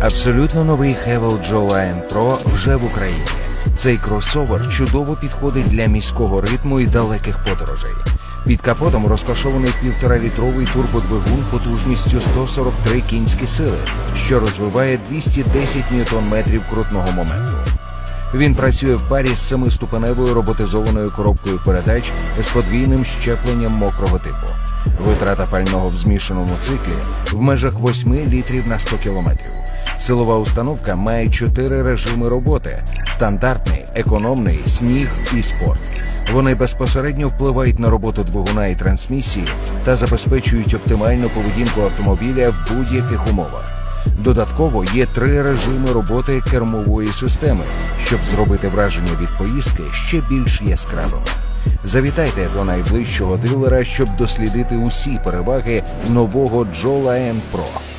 Абсолютно новий Joe Lion Pro вже в Україні. Цей кросовер чудово підходить для міського ритму і далеких подорожей. Під капотом розташований півторалітровий турбодвигун потужністю 143 кінські сили, що розвиває 210 ньютон-метрів крутного моменту. Він працює в парі з семиступеневою роботизованою коробкою передач з подвійним щепленням мокрого типу. Витрата пального в змішаному циклі в межах 8 літрів на 100 кілометрів. Силова установка має чотири режими роботи: стандартний, економний, сніг і спорт. Вони безпосередньо впливають на роботу двигуна і трансмісії та забезпечують оптимальну поведінку автомобіля в будь-яких умовах. Додатково є три режими роботи кермової системи, щоб зробити враження від поїздки ще більш яскравими. Завітайте до найближчого дилера, щоб дослідити усі переваги нового Jola N Pro.